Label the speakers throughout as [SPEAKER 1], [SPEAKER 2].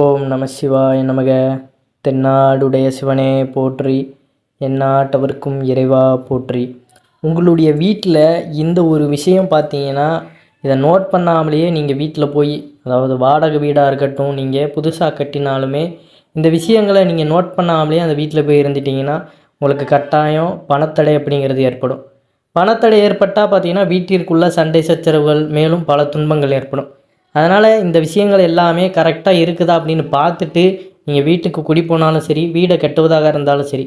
[SPEAKER 1] ஓம் நம சிவாய நமக. தென்னாடுடைய சிவனே போற்றி எந்நாட்டவர்க்கும் இறைவா போற்றி. உங்களுடைய வீட்டில் இந்த ஒரு விஷயம் பார்த்தீங்கன்னா இதை நோட் பண்ணாமலேயே நீங்கள் வீட்டில் போய் அதாவது வாடகை வீடாக இருக்கட்டும் நீங்கள் புதுசாக கட்டினாலுமே இந்த விஷயங்களை நீங்கள் நோட் பண்ணாமலே அந்த வீட்டில் போய் இருந்துட்டிங்கன்னா உங்களுக்கு கட்டாயம் பணத்தடை அப்படிங்கிறது ஏற்படும். பணத்தடை ஏற்பட்டால் பார்த்தீங்கன்னா வீட்டிற்குள்ள சண்டை சச்சரவுகள் மேலும் பல துன்பங்கள் ஏற்படும். அதனால் இந்த விஷயங்கள் எல்லாமே கரெக்டாக இருக்குதா அப்படின்னு பார்த்துட்டு நீங்கள் வீட்டுக்கு குடி போனாலும் சரி வீடை கட்டுவதாக இருந்தாலும் சரி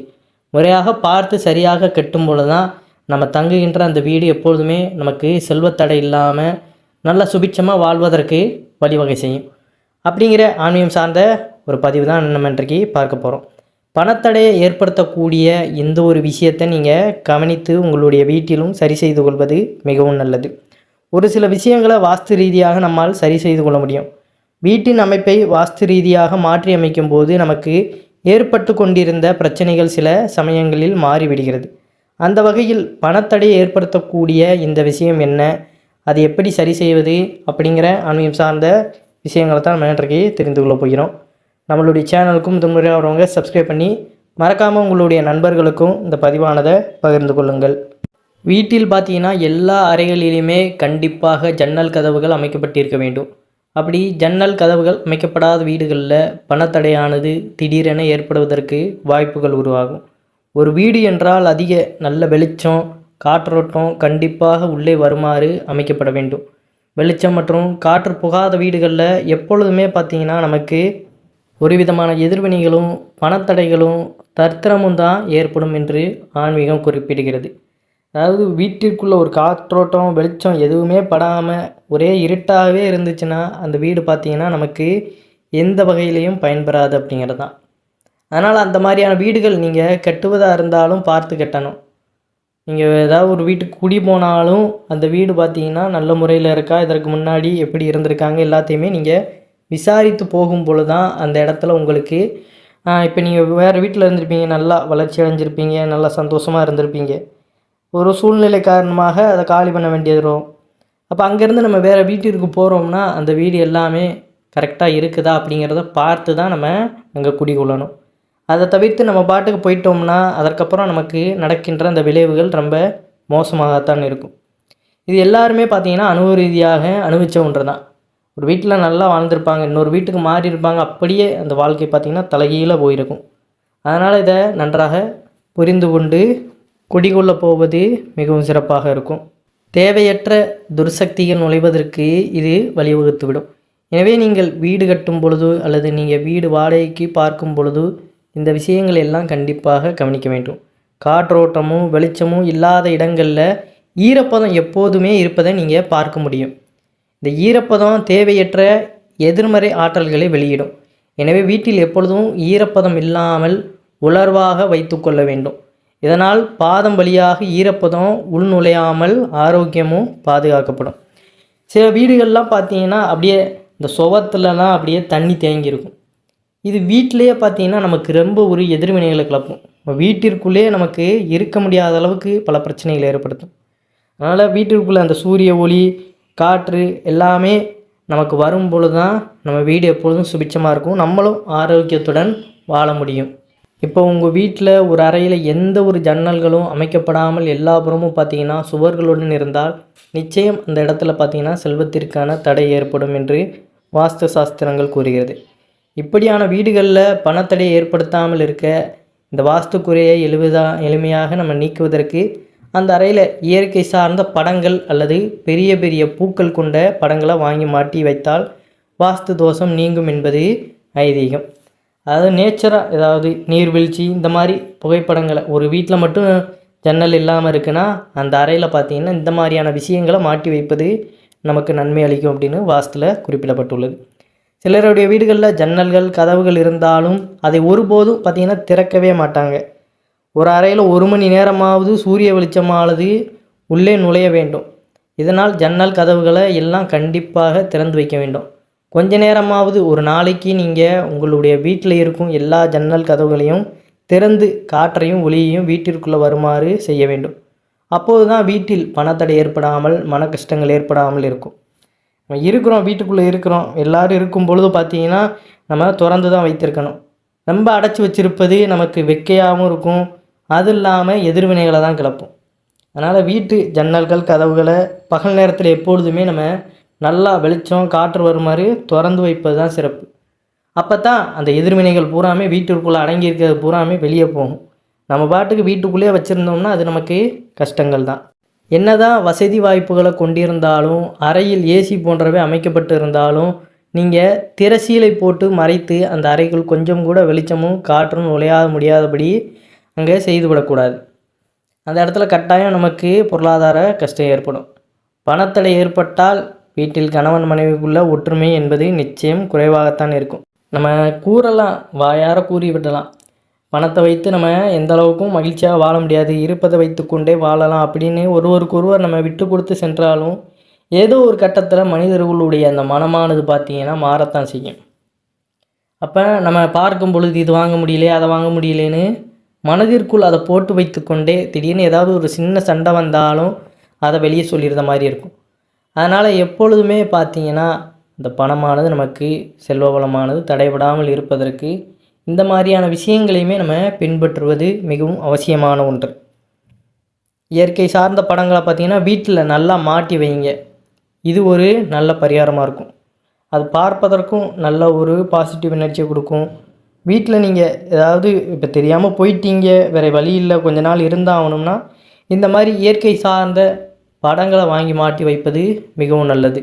[SPEAKER 1] முறையாக பார்த்து சரியாக கட்டும் பொழுது தான் நம்ம தங்குகின்ற அந்த வீடு எப்பொழுதுமே நமக்கு செல்வத்தடை இல்லாமல் நல்ல சுபிட்சமாக வாழ்வதற்கு வழிவகை செய்யும். அப்படிங்கிற ஆன்மீகம் சார்ந்த ஒரு பதிவு தான் நம்ம இன்றைக்கு பார்க்க போகிறோம் பணத்தடையை ஏற்படுத்தக்கூடிய எந்த ஒரு விஷயத்தை நீங்கள் கவனித்து உங்களுடைய வீட்டிலும் சரி செய்து கொள்வது மிகவும் நல்லது. ஒரு சில விஷயங்களை வாஸ்து ரீதியாக நம்மால் சரி செய்து கொள்ள முடியும். வீட்டின் அமைப்பை வாஸ்து ரீதியாக மாற்றி அமைக்கும் போது நமக்கு ஏற்பட்டு கொண்டிருந்த பிரச்சனைகள் சில சமயங்களில் மாறிவிடுகிறது. அந்த வகையில் பணத்தடையை ஏற்படுத்தக்கூடிய இந்த விஷயம் என்ன? அது எப்படி சரி செய்வது? அப்படிங்கிற ஆன்மீகம் சார்ந்த விஷயங்களை தான் நம்ம இன்றைக்கு தெரிந்து கொள்ள போகிறோம். நம்மளுடைய சேனலுக்கும் முதன்முறையாக வரவங்க சப்ஸ்கிரைப் பண்ணி மறக்காமல் உங்களுடைய நண்பர்களுக்கும் இந்த பதிவானதை பகிர்ந்து கொள்ளுங்கள். வீட்டில் பார்த்தீங்கன்னா எல்லா அறைகளிலுமே கண்டிப்பாக ஜன்னல் கதவுகள் அமைக்கப்பட்டிருக்க வேண்டும். அப்படி ஜன்னல் கதவுகள் அமைக்கப்படாத வீடுகளில் பணத்தடையானது திடீரென ஏற்படுவதற்கு வாய்ப்புகள் உருவாகும். ஒரு வீடு என்றால் அதிக நல்ல வெளிச்சம் காற்றோட்டம் கண்டிப்பாக உள்ளே வருமாறு அமைக்கப்பட வேண்டும். வெளிச்சம் மற்றும் காற்று புகாத வீடுகளில் எப்பொழுதுமே பார்த்திங்கன்னா நமக்கு ஒரு விதமான எதிர்வினைகளும் பணத்தடைகளும் தர்த்தரமும் தான் ஏற்படும் என்று ஆன்மீகம் குறிப்பிடுகிறது. அதாவது வீட்டிற்குள்ளே ஒரு காற்றோட்டம் வெளிச்சம் எதுவுமே படாமல் ஒரே இருட்டாகவே இருந்துச்சுன்னா அந்த வீடு பார்த்தீங்கன்னா நமக்கு எந்த வகையிலையும் பயன்பெறாது அப்படிங்கிறது தான் அதனால் அந்த மாதிரியான வீடுகள் நீங்கள் கட்டுவதாக இருந்தாலும் பார்த்து கட்டணும். நீங்கள் ஏதாவது ஒரு வீட்டுக்கு குடி போனாலும் அந்த வீடு பார்த்தீங்கன்னா நல்ல முறையில் இருக்கா இதற்கு முன்னாடி எப்படி இருந்திருக்காங்க எல்லாத்தையுமே நீங்கள் விசாரித்து போகும் பொழுது தான் அந்த இடத்துல உங்களுக்கு இப்போ நீங்கள் வேறு வீட்டில் இருந்திருப்பீங்க நல்லா வளர்ச்சி அடைஞ்சிருப்பீங்க நல்லா சந்தோஷமாக இருந்திருப்பீங்க. ஒரு சூழ்நிலை காரணமாக அதை காலி பண்ண வேண்டியது வரும் அப்போ அங்கேருந்து நம்ம வேறு வீட்டிற்கு போகிறோம்னா அந்த வீடு எல்லாமே கரெக்டாக இருக்குதா அப்படிங்கிறத பார்த்து தான் நம்ம அங்கே குடிகொள்ளணும். அதை தவிர்த்து நம்ம பாட்டுக்கு போயிட்டோம்னா அதற்கப்புறம் நமக்கு நடக்கின்ற அந்த விளைவுகள் ரொம்ப மோசமாகத்தான் இருக்கும். இது எல்லாருமே பார்த்திங்கன்னா அனுபவ ரீதியாக அனுபவித்த ஒன்று தான் ஒரு வீட்டில் நல்லா வாழ்ந்திருப்பாங்க இன்னொரு வீட்டுக்கு மாறி இருப்பாங்க அப்படியே அந்த வாழ்க்கை பார்த்திங்கன்னா தலைகீழ போயிருக்கும். அதனால் இதை நன்றாக புரிந்து கொண்டு குடிகொள்ள போவது மிகவும் சிறப்பாக இருக்கும். தேவையற்ற துர்சக்திகள் நுழைவதற்கு இது வழிவகுத்துவிடும். எனவே நீங்கள் வீடு கட்டும் பொழுது அல்லது நீங்கள் வீடு வாடகைக்கு பார்க்கும் பொழுது இந்த விஷயங்கள் எல்லாம் கண்டிப்பாக கவனிக்க வேண்டும். காற்றோட்டமும் வெளிச்சமும் இல்லாத இடங்களில் ஈரப்பதம் எப்போதுமே இருப்பதை நீங்கள் பார்க்க முடியும். இந்த ஈரப்பதம் தேவையற்ற எதிர்மறை ஆற்றல்களை வெளியிடும். எனவே வீட்டில் எப்பொழுதும் ஈரப்பதம் இல்லாமல் உலர்வாக வைத்துக்கொள்ள வேண்டும். இதனால் பாதம் வழியாக ஈரப்பதம் உள்நுழையாமல் ஆரோக்கியமும் பாதுகாக்கப்படும். சில வீடுகள்லாம் பார்த்தீங்கன்னா அப்படியே இந்த சுவத்துலலாம் அப்படியே தண்ணி தேங்கியிருக்கும். இது வீட்டிலேயே பார்த்தீங்கன்னா நமக்கு ரொம்ப ஒரு எதிர்வினைகளை கிளப்பும். வீட்டிற்குள்ளே வீட்டிற்குள்ளேயே நமக்கு இருக்க முடியாத அளவுக்கு பல பிரச்சனைகளை ஏற்படுத்தும். அதனால் வீட்டிற்குள்ளே அந்த சூரிய ஒளி காற்று எல்லாமே நமக்கு வரும் பொழுது தான் நம்ம வீடு எப்பொழுதும் சுபிச்சமாக இருக்கும். நம்மளும் ஆரோக்கியத்துடன் வாழ முடியும். இப்போ உங்கள் வீட்டில் ஒரு அறையில் எந்த ஒரு ஜன்னல்களும் அமைக்கப்படாமல் எல்லா புறமும் பார்த்தீங்கன்னா சுவர்களுடன் இருந்தால் நிச்சயம் அந்த இடத்துல பார்த்தீங்கன்னா செல்வத்திற்கான தடை ஏற்படும் என்று வாஸ்து சாஸ்திரங்கள் கூறுகிறது. இப்படியான வீடுகளில் பணத்தடை ஏற்படுத்தாமல் இருக்க இந்த வாஸ்து குறையை எழுவதா எளிமையாக நம்ம நீக்குவதற்கு அந்த அறையில் இயற்கை சார்ந்த படங்கள் அல்லது பெரிய பெரிய பூக்கள் கொண்ட படங்களை வாங்கி மாட்டி வைத்தால் வாஸ்து தோஷம் நீங்கும் என்பது ஐதீகம். அதாவது நேச்சராக ஏதாவது நீர்வீழ்ச்சி இந்த மாதிரி புகைப்படங்களை ஒரு வீட்டில் மட்டும் ஜன்னல் இல்லாமல் இருக்குன்னா அந்த அறையில் பார்த்தீங்கன்னா இந்த மாதிரியான விஷயங்களை மாட்டி வைப்பது நமக்கு நன்மை அளிக்கும் அப்படின்னு வாஸ்தில் குறிப்பிடப்பட்டுள்ளது. சிலருடைய வீடுகளில் ஜன்னல்கள் கதவுகள் இருந்தாலும் அதை ஒருபோதும் பார்த்திங்கன்னா திறக்கவே மாட்டாங்க. ஒரு அறையில் ஒரு மணி நேரமாவது சூரிய வெளிச்சமானது உள்ளே நுழைய வேண்டும். இதனால் ஜன்னல் கதவுகளை எல்லாம் கண்டிப்பாக திறந்து வைக்க வேண்டும். கொஞ்ச நேரமாவது ஒரு நாளைக்கு நீங்கள் உங்களுடைய வீட்டில் இருக்கும் எல்லா ஜன்னல் கதவுகளையும் திறந்து காற்றையும் ஒளியையும் வீட்டிற்குள்ளே வருமாறு செய்ய வேண்டும். அப்போது தான் வீட்டில் பணத்தடை ஏற்படாமல் மன கஷ்டங்கள் ஏற்படாமல் இருக்கும். நம்ம இருக்கிறோம் வீட்டுக்குள்ளே இருக்கிறோம் எல்லோரும் இருக்கும் பொழுது பார்த்தீங்கன்னா நம்ம திறந்து தான் வைத்திருக்கணும். ரொம்ப அடைச்சி வச்சிருப்பது நமக்கு வெக்கையாகவும் இருக்கும். அது இல்லாமல் எதிர்வினைகளை தான் கிளப்பும். அதனால் வீட்டு ஜன்னல்கள் கதவுகளை பகல் நேரத்தில் எப்பொழுதுமே நம்ம நல்லா வெளிச்சம் காற்று வரும் மாதிரி திறந்து வைப்பது தான் சிறப்பு. அப்போ தான் அந்த எதிர்வினைகள் பூராமே வீட்டிற்குள்ளே அடங்கி இருக்கிறது பூராமே வெளியே போகும். நம்ம பாட்டுக்கு வீட்டுக்குள்ளேயே வச்சுருந்தோம்னா அது நமக்கு கஷ்டங்கள் தான் என்னதான் வசதி வாய்ப்புகளை கொண்டிருந்தாலும் அறையில் ஏசி போன்றவை அமைக்கப்பட்டு இருந்தாலும் நீங்கள் திரசீலை போட்டு மறைத்து அந்த அறைக்குள் கொஞ்சம் கூட வெளிச்சமும் காற்றும் நுழையாத முடியாதபடி அங்கே செய்து விடக்கூடாது அந்த இடத்துல கட்டாயம் நமக்கு பொருளாதார கஷ்டம் ஏற்படும். பணத்தடை ஏற்பட்டால் வீட்டில் கணவன் மனைவிக்குள்ள ஒற்றுமை என்பது நிச்சயம் குறைவாகத்தான் இருக்கும். நம்ம கூறலாம் வாயார கூறி விடலாம். பணத்தை வைத்து நம்ம எந்த அளவுக்கும் மகிழ்ச்சியாக வாழ முடியாது. இருப்பதை வைத்துக்கொண்டே வாழலாம் அப்படின்னு ஒருவருக்கு ஒருவர் நம்ம விட்டு கொடுத்து சென்றாலும் ஏதோ ஒரு கட்டத்தில் மனிதர்களுடைய அந்த மனமானது பார்த்திங்கன்னா மாறத்தான் செய்யும். அப்போ நம்ம பார்க்கும் பொழுது இது வாங்க முடியலையே அதை வாங்க முடியலேன்னு மனதிற்குள் அதை போட்டு வைத்துக்கொண்டே திடீர்னு ஏதாவது ஒரு சின்ன சண்டை வந்தாலும் அதை வெளியே சொல்லிடுற மாதிரி இருக்கும். அதனால் எப்பொழுதுமே பார்த்தீங்கன்னா இந்த பணமானது நமக்கு செல்வ வளமானது தடைபடாமல் இருப்பதற்கு இந்த மாதிரியான விஷயங்களையுமே நம்ம பின்பற்றுவது மிகவும் அவசியமான ஒன்று. இயற்கை சார்ந்த படங்களை பார்த்தீங்கன்னா வீட்டில் நல்லா மாட்டி வைங்க. இது ஒரு நல்ல பரிகாரமாக இருக்கும். அது பார்ப்பதற்கும் நல்ல ஒரு பாசிட்டிவ் எனர்ஜியை கொடுக்கும். வீட்டில் நீங்கள் ஏதாவது இப்போ தெரியாமல் போயிட்டீங்க வேறு வழி இல்லை கொஞ்ச நாள் இருந்தாகணும்னா இந்த மாதிரி இயற்கை சார்ந்த படங்களை வாங்கி மாட்டி வைப்பது மிகவும் நல்லது.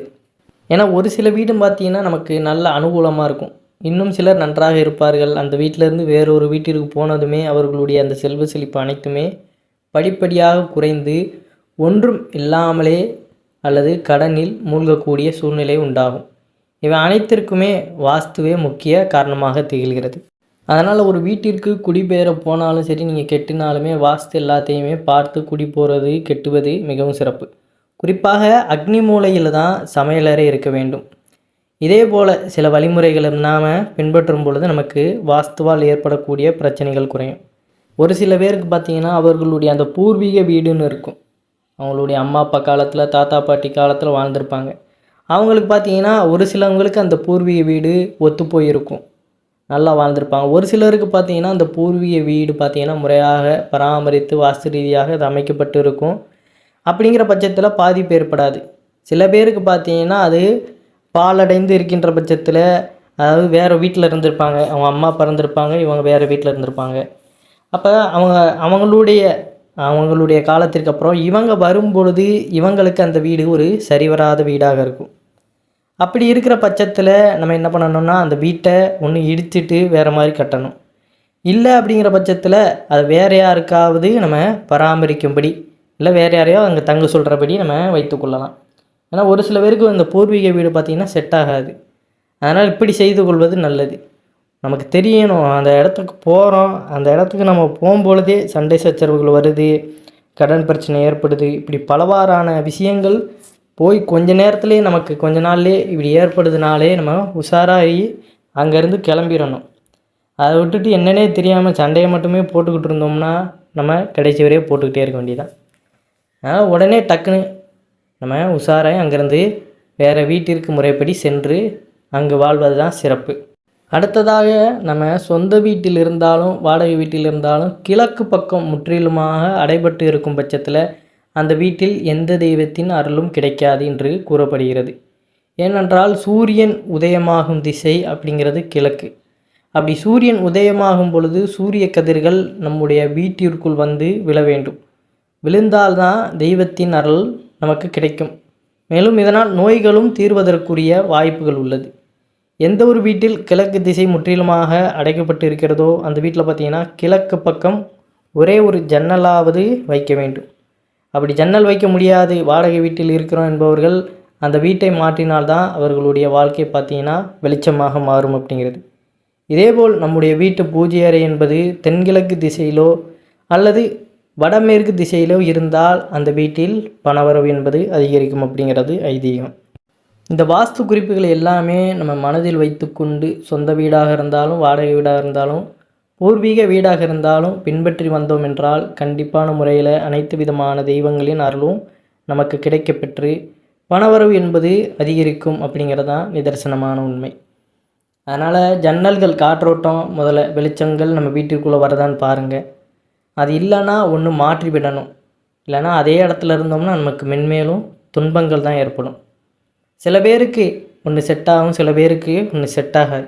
[SPEAKER 1] ஏன்னா ஒரு சில வீடும் பார்த்தீங்கன்னா நமக்கு நல்ல அனுகூலமாக இருக்கும். இன்னும் சிலர் நன்றாக இருப்பார்கள். அந்த வீட்டிலேருந்து வேறொரு வீட்டிற்கு போனதுமே அவர்களுடைய அந்த செல்வ செழிப்பு அனைத்துமே படிப்படியாக குறைந்து ஒன்றும் இல்லாமலே அல்லது கடனில் மூழ்கக்கூடிய சூழ்நிலை உண்டாகும். இவை அனைத்திற்குமே வாஸ்துவே முக்கிய காரணமாக திகழ்கிறது. அதனால் ஒரு வீட்டிற்கு குடிபெயர போனாலும் சரி நீங்கள் கெட்டினாலுமே வாஸ்து எல்லாத்தையுமே பார்த்து குடி போகிறது கெட்டுவது மிகவும் சிறப்பு. குறிப்பாக அக்னி மூலையில் தான் சமையலறை இருக்க வேண்டும். இதே போல் சில வழிமுறைகளை நாம் பின்பற்றும் பொழுது நமக்கு வாஸ்துவால் ஏற்படக்கூடிய பிரச்சனைகள் குறையும். ஒரு சில பேருக்கு பார்த்திங்கன்னா அவர்களுடைய அந்த பூர்வீக வீடுன்னு இருக்கும். அவங்களுடைய அம்மா அப்பா காலத்தில் தாத்தா பாட்டி காலத்தில் வாழ்ந்திருப்பாங்க. அவங்களுக்கு பார்த்தீங்கன்னா ஒரு சிலவங்களுக்கு அந்த பூர்வீக வீடு ஒத்து போயிருக்கும் நல்லா வாழ்ந்திருப்பாங்க. ஒரு சிலருக்கு பார்த்தீங்கன்னா அந்த பூர்வீக வீடு பார்த்திங்கன்னா முறையாக பராமரித்து வாஸ்து ரீதியாக அது அமைக்கப்பட்டு இருக்கும் அப்படிங்கிற பட்சத்தில் பாதிப்பு ஏற்படாது. சில பேருக்கு பார்த்தீங்கன்னா அது பாலடைந்து இருக்கின்ற பட்சத்தில் அதாவது வேறு வீட்டில் இருந்திருப்பாங்க. அவங்க அம்மா பிறந்திருப்பாங்க இவங்க வேறு வீட்டில் இருந்திருப்பாங்க. அப்போ அவங்க அவங்களுடைய அவங்களுடைய காலத்திற்கு அப்புறம் இவங்க வரும்பொழுது இவங்களுக்கு அந்த வீடு ஒரு சரிவராத வீடாக இருக்கும். அப்படி இருக்கிற பட்சத்தில் நம்ம என்ன பண்ணணும்னா அந்த வீட்டை ஒன்று இடிச்சிட்டு வேறு மாதிரி கட்டணும். இல்லை அப்படிங்கிற பட்சத்தில் அதை வேறு யாருக்காவது நம்ம பராமரிக்கும்படி இல்லை வேறு யாரையோ அங்கே தங்க சொல்கிறபடி நம்ம வைத்துக்கொள்ளலாம் ஏன்னா ஒரு சில பேருக்கு இந்த பூர்வீக வீடு பார்த்திங்கன்னா செட் ஆகாது. அதனால் இப்படி செய்து கொள்வது நல்லது. நமக்கு தெரியணும் அந்த இடத்துக்கு போகிறோம் அந்த இடத்துக்கு நம்ம போகும்பொழுதே சண்டை சச்சரவுகள் வருது கடன் பிரச்சனை ஏற்படுது. இப்படி பலவாறான விஷயங்கள் போய் கொஞ்ச நேரத்துலேயே நமக்கு கொஞ்ச நாள்லேயே இப்படி ஏற்படுதுனாலே நம்ம உஷாராகி அங்கேருந்து கிளம்பிடணும். அதை விட்டுட்டு என்னன்னே தெரியாமல் சண்டையை மட்டுமே போட்டுக்கிட்டு இருந்தோம்னா நம்ம கடைசி வரையே போட்டுக்கிட்டே இருக்க வேண்டியதான் அதனால் உடனே டக்குன்னு நம்ம உஷாராகி அங்கேருந்து வேறு வீட்டிற்கு முறைப்படி சென்று அங்கு வாழ்வது தான் சிறப்பு. அடுத்ததாக நம்ம சொந்த வீட்டில் இருந்தாலும் வாடகை வீட்டில் இருந்தாலும் கிழக்கு பக்கம் முற்றிலுமாக அடைபட்டு இருக்கும் பட்சத்தில் அந்த வீட்டில் எந்த தெய்வத்தின் அருளும் கிடைக்காது என்று கூறப்படுகிறது. ஏனென்றால் சூரியன் உதயமாகும் திசை அப்படிங்கிறது கிழக்கு. அப்படி சூரியன் உதயமாகும் பொழுது சூரிய கதிர்கள் நம்முடைய வீட்டிற்குள் வந்து விழ வேண்டும். விழுந்தால்தான் தெய்வத்தின் அருள் நமக்கு கிடைக்கும். மேலும் இதனால் நோய்களும் தீர்வதற்குரிய வாய்ப்புகள் உள்ளது. எந்த ஒரு வீட்டில் கிழக்கு திசை முற்றிலுமாக அடைக்கப்பட்டு இருக்கிறதோ அந்த வீட்டில் பார்த்திங்கன்னா கிழக்கு பக்கம் ஒரே ஒரு ஜன்னலாவது வைக்க வேண்டும். அப்படி ஜன்னல் வைக்க முடியாது வாடகை வீட்டில் இருக்கிறோம் என்பவர்கள் அந்த வீட்டை மாற்றினால்தான் அவர்களுடைய வாழ்க்கை பார்த்தீங்கன்னா வெளிச்சமாக மாறும் அப்படிங்கிறது. இதேபோல் நம்முடைய வீட்டு பூஜை அறை என்பது தென்கிழக்கு திசையிலோ அல்லது வடமேற்கு திசையிலோ இருந்தால் அந்த வீட்டில் பணவரவு என்பது அதிகரிக்கும் அப்படிங்கிறது ஐதீகம். இந்த வாஸ்து குறிப்புகள் எல்லாமே நம்ம மனதில் வைத்துக்கொண்டு சொந்த வீடாக இருந்தாலும் வாடகை வீடாக இருந்தாலும் பூர்வீக வீடாக இருந்தாலும் பின்பற்றி வந்தோம் என்றால் கண்டிப்பான முறையில் அனைத்து விதமான தெய்வங்களின் அருளும் நமக்கு கிடைக்கப்பெற்று பணவரவு என்பது அதிகரிக்கும் அப்படிங்கிறது தான் நிதர்சனமான உண்மை. அதனால் ஜன்னல்கள் காற்றோட்டம் முதல்ல வெளிச்சங்கள் நம்ம வீட்டுக்குள்ளே வரதான்னு பாருங்கள் அது இல்லைன்னா ஒன்று மாற்றி விடணும். இல்லைன்னா அதே இடத்துல இருந்தோம்னா நமக்கு மென்மேலும் துன்பங்கள் தான் ஏற்படும். சில பேருக்கு ஒன்று செட் ஆகும் சில பேருக்கு ஒன்று செட் ஆகாது.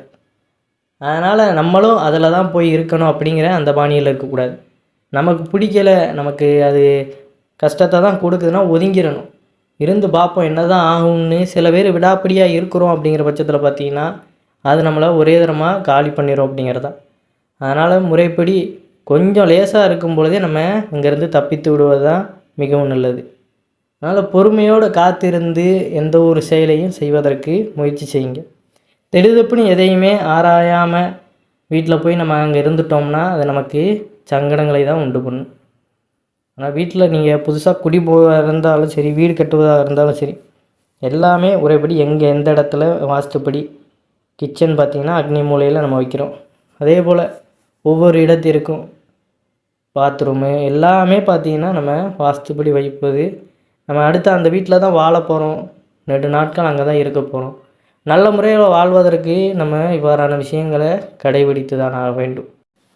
[SPEAKER 1] அதனால் நம்மளும் அதில் தான் போய் இருக்கணும் அப்படிங்கிற அந்த பாணியில் இருக்கக்கூடாது. நமக்கு பிடிக்கல நமக்கு அது கஷ்டத்தை தான் கொடுக்குதுன்னா ஒதுங்கிடணும். இருந்து பார்ப்போம் என்ன தான் ஆகும்னு சில பேர் விடாப்பிடியாக இருக்கிறோம் அப்படிங்கிற பட்சத்தில் பார்த்தீங்கன்னா அது நம்மளை ஒரே தரமாக காலி பண்ணிடும் அப்படிங்கிறது தான் அதனால் முறைப்படி கொஞ்சம் லேசாக இருக்கும் பொழுதே நம்ம இங்கேருந்து தப்பித்து விடுவது தான் மிகவும் நல்லது. அதனால் பொறுமையோடு காத்திருந்து எந்த ஒரு செயலையும் செய்வதற்கு முயற்சி செய்யுங்க. திடுதப்புன்னு எதையுமே ஆராயாமல் வீட்டில் போய் நம்ம அங்கே இருந்துட்டோம்னா அது நமக்கு சங்கடங்களை தான் உண்டு பண்ணும் ஆனால் வீட்டில் நீங்கள் புதுசாக குடி போவதாக இருந்தாலும் சரி வீடு கட்டுவதாக இருந்தாலும் சரி எல்லாமே ஒரேபடி எங்கே எந்த இடத்துல வாஸ்துப்படி கிச்சன் பார்த்திங்கன்னா அக்னி மூலையில் நம்ம வைக்கிறோம். அதே போல் ஒவ்வொரு இடத்திற்கும் பாத்ரூமு எல்லாமே பார்த்திங்கன்னா நம்ம வாஸ்துப்படி வைப்பது. நம்ம அடுத்து அந்த வீட்டில் தான் வாழ போகிறோம் ரெண்டு நாட்கள் அங்கே தான் இருக்க போகிறோம் நல்ல முறையில் வாழ்வதற்கு நம்ம இவ்வாறான விஷயங்களை கடைபிடித்து தான் ஆக வேண்டும்.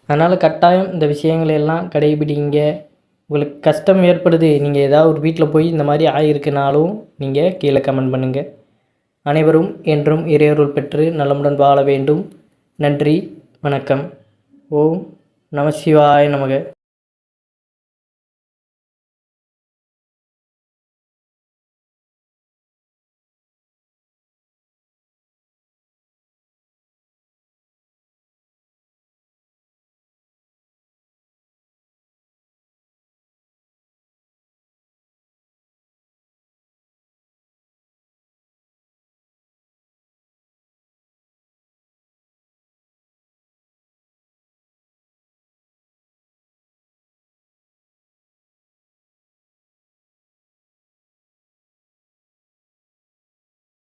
[SPEAKER 1] அதனால் கட்டாயம் இந்த விஷயங்களை எல்லாம் கடைபிடிங்க. உங்களுக்கு கஷ்டம் ஏற்படுது நீங்கள் ஏதாவது ஒரு வீட்டில் போய் இந்த மாதிரி ஆகியிருக்குனாலும் நீங்கள் கீழே கமெண்ட் பண்ணுங்கள் அனைவரும் என்றும் இறையருள் பெற்று நலமுடன் வாழ வேண்டும். நன்றி வணக்கம். ஓம் நம சிவாய நமக.